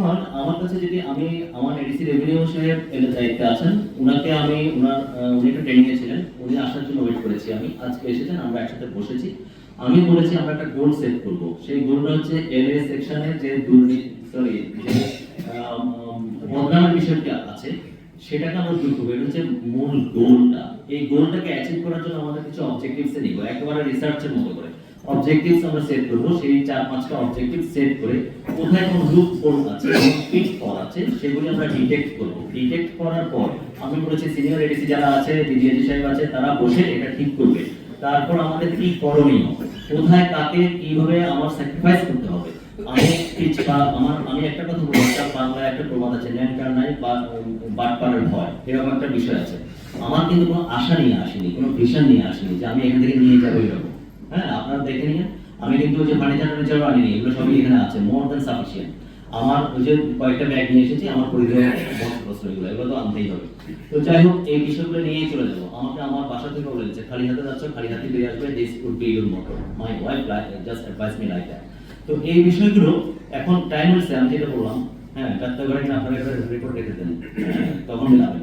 এখন আমার কাছে যদি আমি আমার এডিসি রেভিনিউ সাহেব দায়িত্বে আছেন, উনাকে আমি উনার উনি একটু ট্রেনিং এ ছিলেন, উনি আসার জন্য ওয়েট করেছি। আমি আজকে এসেছেন, আমরা একসাথে বসেছি। আমি বলেছি, আমরা একটা গোল সেট করব। সেই গোলটা হচ্ছে এলএ সেকশনে যে দুর্নীতি সরি যে বদনামের বিষয়টি আছে, সেটাকে আমরা দূর করব। এটা হচ্ছে মূল গোলটা এই গোলটাকে অ্যাচিভ করার জন্য আমাদের কিছু অবজেক্টিভস নিব। একেবারে রিসার্চের মতো করে। অবজেক্টিভস আমরা সেট করব, সেই চার পাঁচটা অবজেক্টিভ সেট করে কোথায় কোন লুপ হোল আছে পিট ফল আছে, সেগুলি আমরা ডিটেক্ট করব। ডিটেক্ট করার পর আমি বলেছি সিনিয়র এডিসি যারা আছে ডিডিএজি সাহেব আছে, তারা বসে এটা ঠিক করবে। তারপর আমাদের কি করণীয়? কোথায় কাকে কীভাবে আমার স্যাক্রিফাইস করতে হবে? আমি বা আমার, আমি একটা কথা বলব, একটা বাংলায় একটা প্রবাদ আছে ন্যাংকার নাই বা বাটপাড়ের ভয়, এরকম একটা বিষয় আছে। আমার কিন্তু কোনো আশা নিয়ে আসেনি, কোনো ভিশন নিয়ে আসেনি যে আমি এখান থেকে নিয়ে যাব এরকম। হ্যাঁ আপনারা দেখে নিন। আমি কিন্তু ওই যে ফার্নিচার টার্নিচারও আনিনি, এগুলো সবই এখানে আছে মোর সাফিসিয়েন্ট আমার ওই যে কয়েকটা ব্যাগ নিয়ে এসেছি, আমার পরিধেয় এগুলো এগুলো তো আনতেই হবে। তো যাই হোক, এই বিষয়গুলো নিয়েই চলে যাব। আমাকে আমার বাসা থেকে বলে দিচ্ছে, খালি হাতে যাচ্ছ, খালি হাতে বেরিয়ে আসবে this would be your my wife just advice me like that তো এই বিষয়গুলো, এখন টাইম হচ্ছে আমি যেটা বললাম হ্যাঁ ডাক্তার রিপোর্ট রেখে দেন তখন মিলাবেন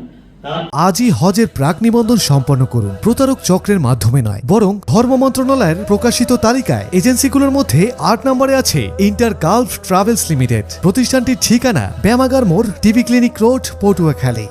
আজই হজের প্রাক নিবন্ধন সম্পন্ন করুন। প্রতারক চক্রের মাধ্যমে নয়, বরং ধর্ম মন্ত্রণালয়ের প্রকাশিত তালিকায় এজেন্সিগুলোর মধ্যে আট নম্বরে আছে ইন্টার গালফ ট্রাভেলস লিমিটেড। প্রতিষ্ঠানটির ঠিকানা ব্যামাগার মোড়, টিভি ক্লিনিক রোড, পটুয়াখালী।